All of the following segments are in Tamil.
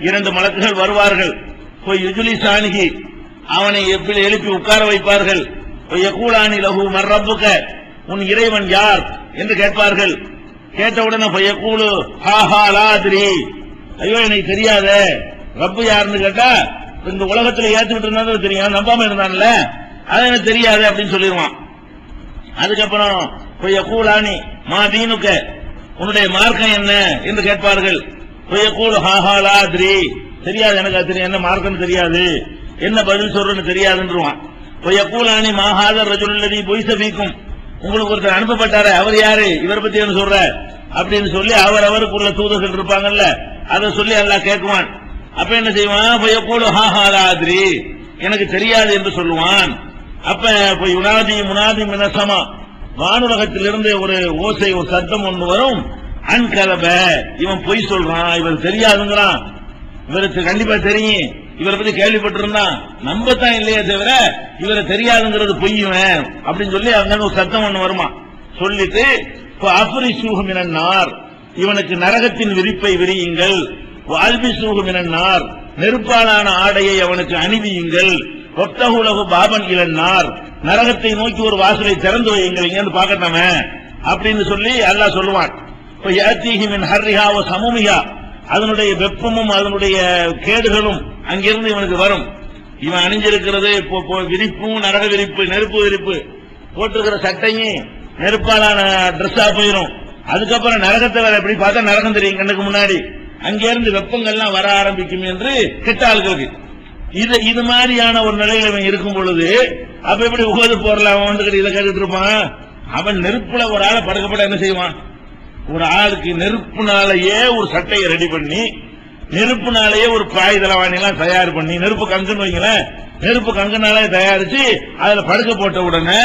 இரண்டு மலக்குகள் வருவார்கள். போய் யுஜுலி சாணிகி அவனை எப்படி எழுப்பி உட்கார வைப்பார்கள்? போய் யகூலானி லகு மர்ரப்புக்க உன் இறைவன் யார்? என்று கேட்பார்கள். கேட்டவுடனே போய் ஹா ஹா லாத்ரி ஐயோ எனக்கு தெரியாத. ரப்பு யாருன்னு கேட்டா இந்த உலகத்துல ஏத்துக்கிட்டு இருந்தாலும் தெரியும். நம்பாம இருந்தான்ல. அது எனக்கு தெரியாது அப்படின்னு சொல்லிடுவான் அதுக்கப்புறம் போய் யகூலானி மா தீனுக்க உன்னுடைய மார்க்கம் என்ன? என்று கேட்பார்கள். பொய்யக்கூல் ஹாஹாலாத்ரி தெரியாது எனக்கு அது என்ன மார்க்கம் தெரியாது. என்ன பதில் சொல்றேன்னு தெரியாதுன்றுவான். பொய்யக்கூலானி மாஹாதர் ரஜுல்லதி பொய்சபிக்கும் உங்களுக்கு ஒருத்தர் அனுப்பப்பட்டாரு அவர் யாரு? இவரை பத்தி என்ன சொல்ற? அப்படின்னு சொல்லி அவர் அவருக்குள்ள தூதர்கள் இருப்பாங்கல்ல அதை சொல்லி எல்லாம் கேட்குவான். அப்ப என்ன செய்வான்? பொய்யக்கூல் ஹாஹாலாதிரி எனக்கு தெரியாது என்று சொல்லுவான். அப்ப இப்ப யுனாதி முனாதி மினசமா. வானுலகத்திலிருந்து ஒரு ஓசை ஒரு சத்தம் ஒன்று வரும். அன்கதப இவன் பொய் சொல்றான் இவர் தெரியாதுங்கிறான். இவருக்கு கண்டிப்பா தெரியும். இவரை பத்தி கேள்விப்பட்டிருந்தான் நம்பத்தான் இல்லையே தவிர இவரை தெரியாதுங்கிறது பொய்யுவன் அப்படின்னு சொல்லி அங்க ஒரு சத்தம் ஒண்ணு வருமா? சொல்லிட்டு அஃபரி அபுரி சூகமினார் இவனுக்கு நரகத்தின் விரிப்பை விரியுங்கள். வால்பி சூகமினார் நெருப்பாலான ஆடையை அவனுக்கு அணிவியுங்கள். ஒத்தகுலகு பாபன் இளன்னார் நரகத்தை நோக்கி ஒரு வாசலை திறந்து வையுங்கள். இங்க பார்க்கட்டாம. அப்படின்னு சொல்லி அல்லாஹ் சொல்லுவான். இப்ப ஹர்ரிஹா ஓ அதனுடைய வெப்பமும் அதனுடைய கேடுகளும் அங்கிருந்து இவனுக்கு வரும். இவன் அணிஞ்சிருக்கிறது இப்போ விரிப்பும் நரக விரிப்பு நெருப்பு விரிப்பு. போட்டிருக்கிற சட்டையும் நெருப்பாலான ட்ரெஸ்ஸா போயிடும் அதுக்கப்புறம் நரகத்தை வேற எப்படி பார்த்தா நரகம் தெரியும் கண்ணுக்கு முன்னாடி. அங்கிருந்து வெப்பங்கள்லாம் வர ஆரம்பிக்கும் என்று கிட்ட ஆளுகளுக்கு இது இது மாதிரியான ஒரு நிலையில இவன் இருக்கும் பொழுது அப்ப எப்படி உகது போறலாம் அவன் வந்து இதை கேட்டுட்டு இருப்பான். அவன் நெருப்புல ஒரு ஆளை படுக்கப்பட என்ன செய்வான்? ஒரு ஆளுக்கு நெருப்புனாலேயே ஒரு சட்டையை ரெடி பண்ணி நெருப்புனாலேயே ஒரு பாய் தலவாணி தயார் பண்ணி நெருப்பு கங்குன்னு வைங்களேன் நெருப்பு கங்குனாலே தயாரிச்சு அதுல படுக்க போட்ட உடனே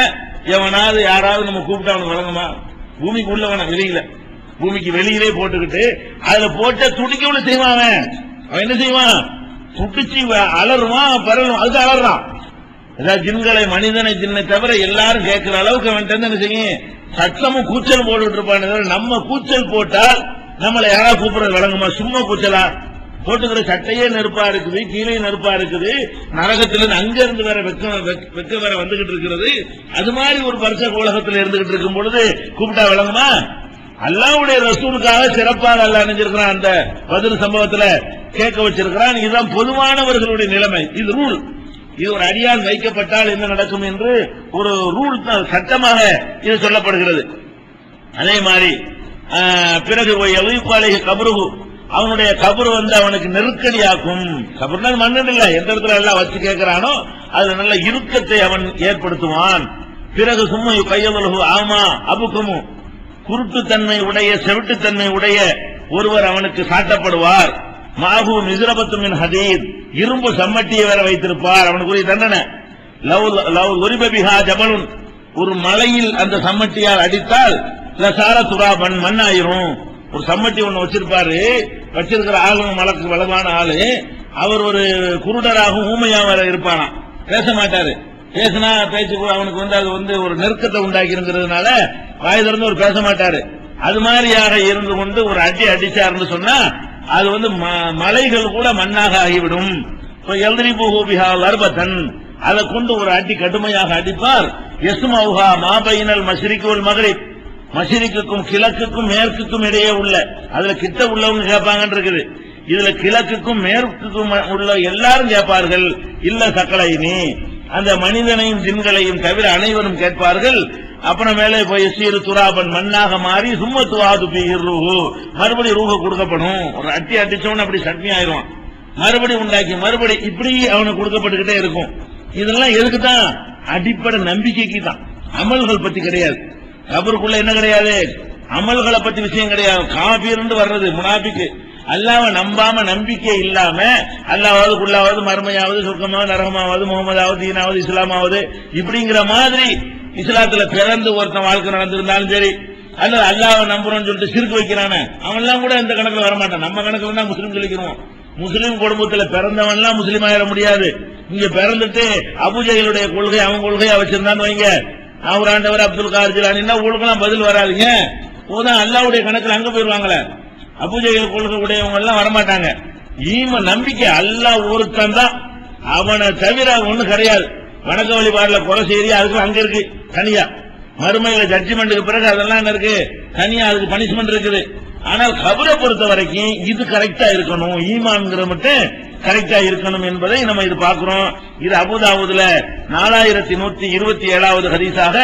எவனாவது யாராவது நம்ம கூப்பிட்டு அவனுக்கு வழங்குமா? பூமிக்கு உள்ள வேணாம் வெளியில. பூமிக்கு வெளியிலே போட்டுக்கிட்டு அதுல போட்ட துடிக்க செய்வான் அவன். அவன் என்ன செய்வான்? துடிச்சு அலறுவான் பரவும் அதுக்கு அலறான் ஏதாவது ஜின்களை மனிதனை ஜின்னை தவிர எல்லாரும் கேட்கிற அளவுக்கு அவன்கிட்ட என்ன செய்யும்? சட்டமும் கூச்சல் போட்டுட்டு இருப்பான் தவிர நம்ம கூச்சல் போட்டால் நம்மளை யாரா கூப்பிடுறது? வழங்குமா சும்மா கூச்சலா? போட்டுக்கிற சட்டையே நெருப்பா இருக்குது கீழே நெருப்பா இருக்குது. நரகத்திலிருந்து அங்க இருந்து வேற வெக்க வெக்க வேற வந்துகிட்டு இருக்கிறது. அது மாதிரி ஒரு பரிச கோலகத்தில் இருந்துகிட்டு இருக்கும் பொழுது கூப்பிட்டா விளங்குமா? அல்லாவுடைய ரசூலுக்காக சிறப்பாக அல்ல அணிஞ்சிருக்கிறான் அந்த பதில் சம்பவத்துல கேட்க வச்சிருக்கிறான். இதுதான் பொதுவானவர்களுடைய நிலைமை. இது ரூல். இது ஒரு அடியால் வைக்கப்பட்டால் என்ன நடக்கும் என்று ஒரு ரூல் சட்டமாக இது சொல்லப்படுகிறது. அதே மாதிரி பிறகு எவிப்பாளைய கபருகு அவனுடைய கபரு வந்து அவனுக்கு நெருக்கடியாக்கும். கபருனா மண்ணு இல்ல எந்த இடத்துல எல்லாம் வச்சு கேட்கிறானோ அதுல நல்ல இறுக்கத்தை அவன் ஏற்படுத்துவான். பிறகு சும்மா கையவலகு ஆமா அபுக்கமும் குருட்டுத்தன்மை உடைய செவிட்டுத்தன்மை உடைய ஒருவர் அவனுக்கு சாட்டப்படுவார். மாகு மிசிரபத்துமின் ஹதீர் இரும்பு சம்மட்டியை வேற வைத்திருப்பார். அவனுக்குரிய தண்டனை. லவ் லவ் ஒரிபபிஹா ஜபலுன். ஒரு மலையில் அந்த சம்மட்டியால் அடித்தால் லசார துராபன் மண்ணாயிரும் ஒரு சம்மட்டி ஒண்ணு வச்சிருப்பாரு. வச்சிருக்கிற ஆளும் மலக்கு வளமான ஆளு. அவர் ஒரு குருடராகவும் ஊமையாக இருப்பானா? பேச மாட்டாரு. பேசினா பேச்சு அவனுக்கு வந்து அது வந்து ஒரு நெருக்கத்தை உண்டாக்கி இருந்ததுனால வாய் திறந்து ஒரு பேச மாட்டாரு. அது மாதிரியாக இருந்து கொண்டு ஒரு அடி அடிச்சாருன்னு சொன்னா அது வந்து மலைகள் கூட மண்ணாக ஆகிவிடும். எல்திரி அதை கொண்டு ஒரு அடி கடுமையாக அடிப்பார். எஸ்மவுஹா மாபையினல் மசிரிக்குவல் மகளிர் மசிரிக்குக்கும் கிழக்குக்கும் மேற்குக்கும் இடையே உள்ள அதுல கிட்ட உள்ளவங்க கேட்பாங்கன்னு இருக்குது. இதுல கிழக்குக்கும் மேற்குக்கும் உள்ள எல்லாரும் கேட்பார்கள். இல்ல சக்கலைனி அந்த மனிதனையும் ஜின்களையும் தவிர அனைவரும் கேட்பார்கள். அப்புறம் மேலே போய் சீரு துராபன் மண்ணாக மாறி சும்மத்து வாது ரூஹு மறுபடி ரூஹ கொடுக்கப்படும். ஒரு அட்டி அடிச்சவன் அப்படி சட்னி ஆயிரும். மறுபடி உண்டாக்கி மறுபடி இப்படி அவனுக்கு கொடுக்கப்பட்டுக்கிட்டே இருக்கும். இதெல்லாம் எதுக்கு தான் அடிப்படை நம்பிக்கைக்கு தான் அமல்கள் பத்தி கிடையாது. கபருக்குள்ள என்ன கிடையாது? அமல்களை பத்தி விஷயம் கிடையாது. காபீர்னு வர்றது முனாபிக்கு. அல்லாம நம்பாம நம்பிக்கை இல்லாம அல்லாவது குள்ளாவது மர்மையாவது சொர்க்கமாவது நரகமாவது முகமதாவது தீனாவது இஸ்லாமாவது இப்படிங்கிற மாதிரி இஸ்லாத்துல பிறந்து ஒருத்தன் வாழ்க்கை நடந்திருந்தாலும் சரி அல்லது அல்லாவை நம்புறோம்னு சொல்லிட்டு சிறுக்கு வைக்கிறானே அவன்லாம் கூட இந்த கணக்குல வரமாட்டான். நம்ம கணக்குல தான் முஸ்லீம் சொல்லிக்கிறோம் முஸ்லீம் குடும்பத்துல பிறந்தவன் எல்லாம் முஸ்லீம் ஆயிட முடியாது. இங்க பிறந்துட்டு அபுஜைகளுடைய கொள்கை அவன் கொள்கையா வச்சிருந்தான்னு வைங்க. அவர் ஆண்டவர் அப்துல் கார் ஜிலானின்னா உங்களுக்கெல்லாம் பதில் வராதுங்க போதான் அல்லாவுடைய கணக்குல அங்க போயிருவாங்களே. அபுஜைகள் கொள்கை உடையவங்க எல்லாம் வரமாட்டாங்க. ஈம நம்பிக்கை அல்லாஹ் ஒருத்தன் தான். அவனை தவிர ஒண்ணு கிடையாது. வணக்க வழிபாடுல கொலை செய்தி அதுக்கு அங்க இருக்கு தனியா. மறுமையில ஜட்ஜ்மெண்ட்டுக்கு பிறகு அதெல்லாம் என்ன இருக்கு? தனியா அதுக்கு பனிஷ்மெண்ட் இருக்குது. ஆனால் கபரை பொறுத்த வரைக்கும் இது கரெக்டா இருக்கணும். ஈமான்ங்கிற மட்டும் கரெக்டா இருக்கணும் என்பதை நம்ம இது பாக்குறோம் இது அபுதாபுதுல நாலாயிரத்தி நூத்தி இருபத்தி ஏழாவது ஹதீஸாக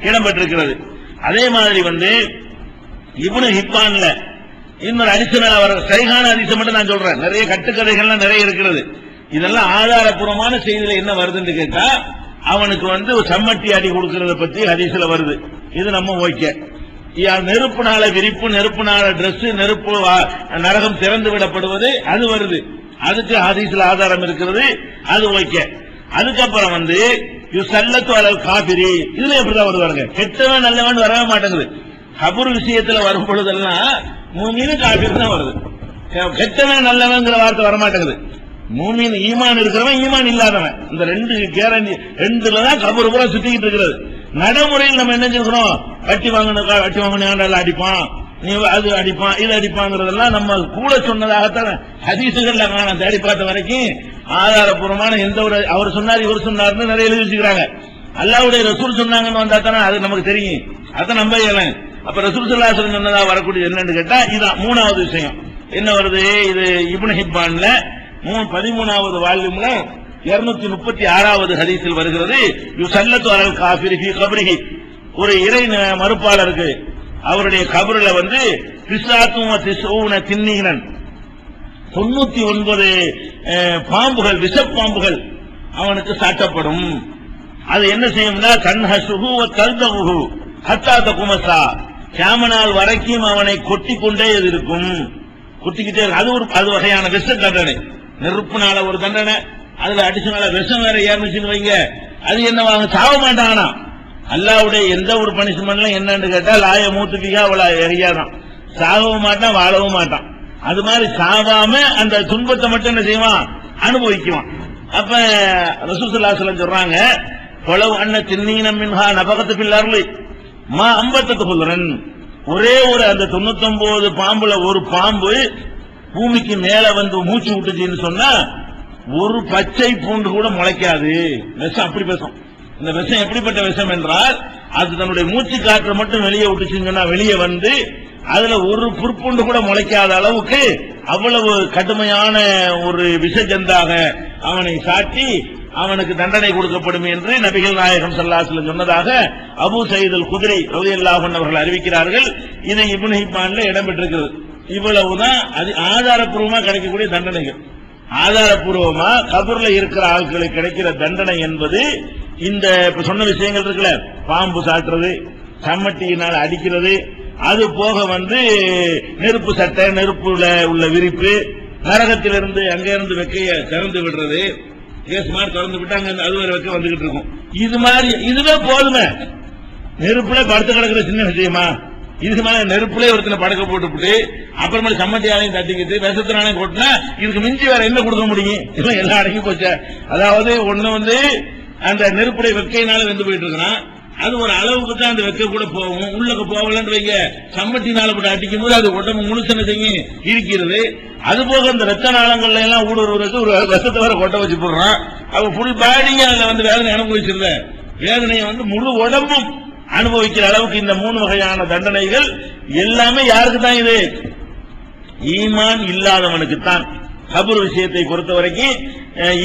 இடம்பெற்றிருக்கிறது. அதே மாதிரி வந்து இவனு ஹிப்பான்ல இன்னொரு அரிசன வர சரிகான அதிசயம் மட்டும் நான் சொல்றேன். நிறைய கட்டுக்கதைகள்லாம் நிறைய இருக்கிறது. இதெல்லாம் ஆதாரப்பூர்வமான செய்தியில என்ன வருதுன்னு கேட்டா அவனுக்கு வந்து ஒரு சம்மட்டி அடி கொடுக்கறத பத்தி ஹதீஸ்ல வருது. இது நம்ம ஓகே நெருப்புனால விரிப்பு நெருப்புனால டிரெஸ் நெருப்பு நரகம் திறந்து விடப்படுவது அது வருது. அதுக்கு ஹதீஸ்ல ஆதாரம் இருக்கிறது அது ஓகே அதுக்கப்புறம் வந்து சல்லத்து அளவு காபிரி. இதுல எப்படிதான் வருவாருங்க கெட்டவன் நல்லவன் வரவே மாட்டேங்குது. கபூர் விஷயத்துல வரும் பொழுதெல்லாம் மூமீனு காபிர் தான் வருது கெட்டவன் நல்லவன்ங்கிற வார்த்தை வர மாட்டேங்குது மூமின் ஈமான் இருக்கிறவன் ஈமான் இல்லாதவன். இந்த ரெண்டு கேரண்டி ரெண்டுல தான் கபூர் பூரா சுத்திக்கிட்டு இருக்கிறது. நடைமுறையில் நம்ம என்ன செஞ்சுக்கிறோம் வட்டி வாங்கினக்கா வட்டி வாங்கினா அடிப்பான். நீ அது அடிப்பான் இது அடிப்பாங்கிறதெல்லாம் நம்ம கூட சொன்னதாகத்தான் ஹதீசுகள்ல நான் தேடி பார்த்த வரைக்கும் ஆதாரபூர்வமான எந்த ஒரு அவர் சொன்னார் இவர் சொன்னார்னு நிறைய எழுதி வச்சுக்கிறாங்க. அல்லாவுடைய ரசூல் சொன்னாங்கன்னு வந்தா தானே அது நமக்கு தெரியும். அதை நம்ப இயலன் அப்ப ரசூல் சல்லாசன் சொன்னதா வரக்கூடிய என்னன்னு கேட்டா இதுதான் மூணாவது விஷயம். என்ன வருது? இது இப்னு ஹிப்பான்ல பதிமூணாவது வால்யூம்ல இருநூத்தி முப்பத்தி ஆறாவது ஹதீஸில் வருகிறது. யுசல்லத்து அலல் காஃபிரி ஃபீ ஒரு இறை மறுப்பாளருக்கு அவருடைய கபருல வந்து பிசாத்தும் திசூன தின்னீனன். தொண்ணூத்தி ஒன்பது பாம்புகள் விஷப்பாம்புகள் அவனுக்கு சாட்டப்படும். அது என்ன செய்யும்னா கண்ஹசுகு தல்தகுகு ஹத்தாத்த குமசா கேமனால் வரைக்கும் அவனை கொட்டி கொண்டே இருக்கும். கொட்டிக்கிட்டே அது ஒரு அது வகையான விஷ தண்டனை நெருப்புனால ஒரு தண்டனை அதுல அடிஷனால விஷம் வேற ஏறிச்சுன்னு வைங்க. அது என்னவாங்க சாவ மாட்டானா? அல்லாவுடைய எந்த ஒரு பனிஷ்மெண்ட்ல என்னன்னு கேட்டா லாய மூத்துபிகா அவளா எரியாதான் சாகவும் மாட்டான் வாழவும் மாட்டான். அது மாதிரி சாவாம அந்த துன்பத்தை மட்டும் என்ன செய்வான்? அனுபவிக்குவான். அப்ப ரசூசுல்லாசலம் சொல்றாங்க கொலவு அண்ண தின்னீனம் மின்ஹா நபகத்து பில்லாருளை மா அம்பத்தத்து சொல்றன் ஒரே ஒரு அந்த தொண்ணூத்தொன்பது பாம்புல ஒரு பாம்பு பூமிக்கு மேல வந்து மூச்சு விட்டுச்சுன்னு சொன்னா ஒரு பச்சை பூண்டு கூட முளைக்காது. விஷம் அப்படி விஷம். இந்த விஷம் எப்படிப்பட்ட விஷம் என்றால் அது தன்னுடைய மூச்சு காற்றை மட்டும் வெளியே விட்டுச்சுன்னு வெளியே வந்து அதுல ஒரு புற்புண்டு கூட முளைக்காத அளவுக்கு அவ்வளவு கடுமையான ஒரு விஷஜந்தாக அவனை சாட்டி அவனுக்கு தண்டனை கொடுக்கப்படும் என்று நபிகள் நாயகம் சல்லாசலம் சொன்னதாக அபு சயீதுல் குதிரை ரலியல்லாஹு அன்ஹு அவர்கள் அறிவிக்கிறார்கள். இதை இப்னு ஹிப்பான்ல இடம்பெற்றிருக்கிறது இவ்வளவுதான் அது ஆதாரப்பூர்வமா கிடைக்கக்கூடிய தண்டனைகள். ஆதாரப்பூர்வமா கபூர்ல இருக்கிற ஆட்களுக்கு கிடைக்கிற தண்டனை என்பது இந்த இப்ப சொன்ன விஷயங்கள் இருக்குல்ல பாம்பு சாட்டுறது சம்மட்டியினால் அடிக்கிறது அது போக வந்து நெருப்பு சட்டை நெருப்புல உள்ள விரிப்பு நரகத்திலிருந்து அங்க இருந்து வெக்கைய திறந்து விடுறது. கேஸ் மாதிரி திறந்து விட்டு அங்க அது ஒரு வெக்க வந்துகிட்டு இருக்கும். இது மாதிரி இதுவே போதுமே. நெருப்புல படுத்து கிடக்கிற சின்ன விஷயமா? இதுக்கு மேல நெருப்புல ஒருத்தனை படக்க போட்டுவிட்டு அப்புறமேல சம்மட்டியாலையும் தட்டிக்கிட்டு விஷத்தினாலையும் கொட்டினா இதுக்கு மிஞ்சி வேற என்ன கொடுக்க முடியும்? இதெல்லாம் எல்லாம் அடங்கி போச்ச? அதாவது ஒண்ணு வந்து அந்த நெருப்புடைய வெக்கையினால வெந்து போயிட்டு இருக்கிறான் அது ஒரு அளவுக்கு தான் அந்த வெக்க கூட போகும். உள்ளக்க போகலன்னு வைங்க சம்மட்டினால போட்டு அடிக்கும் போது அது உடம்பு முழுசன செய்யும் இருக்கிறது அது போக இந்த ரத்த நாளங்கள்ல எல்லாம் ஊடுருவதுக்கு ஒரு விஷத்தை வர கொட்ட வச்சு போடுறான். அவன் ஃபுல் பாடியும் அதுல வந்து வேதனை அனுபவிச்சிருந்த வேதனையை வந்து முழு உடம்பும் அனுபவிக்கிற அளவுக்கு இந்த மூணு வகையான தண்டனைகள் எல்லாமே யாருக்கு தான் இது? ஈமான் இல்லாதவனுக்கு தான் கபூர் விஷயத்தை பொறுத்த வரைக்கும்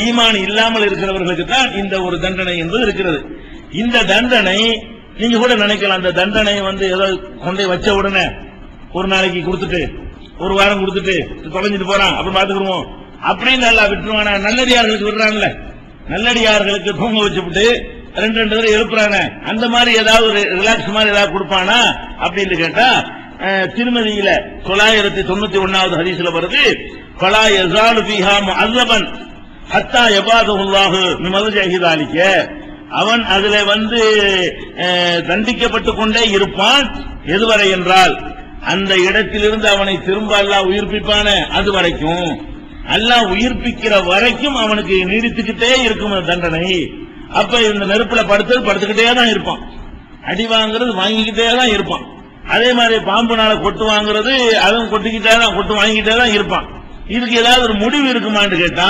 ஈமான் இல்லாமல் இருக்கிறவர்களுக்கு தான் இந்த ஒரு தண்டனை என்பது இருக்கிறது. இந்த தண்டனை நீங்க கூட நினைக்கலாம் அந்த தண்டனை வந்து ஏதோ கொண்டே வச்ச உடனே ஒரு நாளைக்கு கொடுத்துட்டு ஒரு வாரம் கொடுத்துட்டு தொலைஞ்சிட்டு போறான் அப்புறம் பாத்துக்கிடுவோம் அப்படின்னு நல்லா விட்டுருவானா? நல்லடியார்களுக்கு விடுறாங்கல்ல. நல்லடியார்களுக்கு தூங்க வச்சுட்டு ரெண்டு ரெண்டு தடவை எழுப்புறானே அந்த மாதிரி ஏதாவது ரிலாக்ஸ் மாதிரி ஏதாவது கொடுப்பானா? அப்படின்னு கேட்டா திருமதியில தொள்ளாயிரத்தி தொண்ணூத்தி ஒன்னாவது ஹதீஸ்ல வருது பலா எசாலு பிஹா அல்லவன் ஹத்தா எபாதுல்லாஹு மிமது ஜஹிதாலிக்க அவன் அதுல வந்து தண்டிக்கப்பட்டு கொண்டே இருப்பான். எதுவரை என்றால் அந்த இடத்திலிருந்து அவனை திரும்ப எல்லாம் உயிர்ப்பிப்பான அது வரைக்கும். அல்லாஹ் உயிர்ப்பிக்கிற வரைக்கும் அவனுக்கு நீடித்துக்கிட்டே இருக்கும் தண்டனை. அப்ப இந்த நெருப்புல படுத்தது படுத்துக்கிட்டே தான் இருப்பான். அடி வாங்குறது வாங்கிக்கிட்டே தான் இருப்பான். அதே மாதிரி பாம்புனால கொட்டு வாங்குறது அதுவும் கொட்டிக்கிட்டே தான் கொட்டு வாங்கிக்கிட்டே தான் இருப்பான். இதுக்கு ஏதாவது ஒரு முடிவு இருக்குமான்னு கேட்டா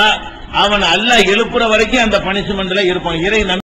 அவன் அல்ல எழுப்புற வரைக்கும் அந்த பனிஷ்மெண்ட்ல இருப்பான். இறை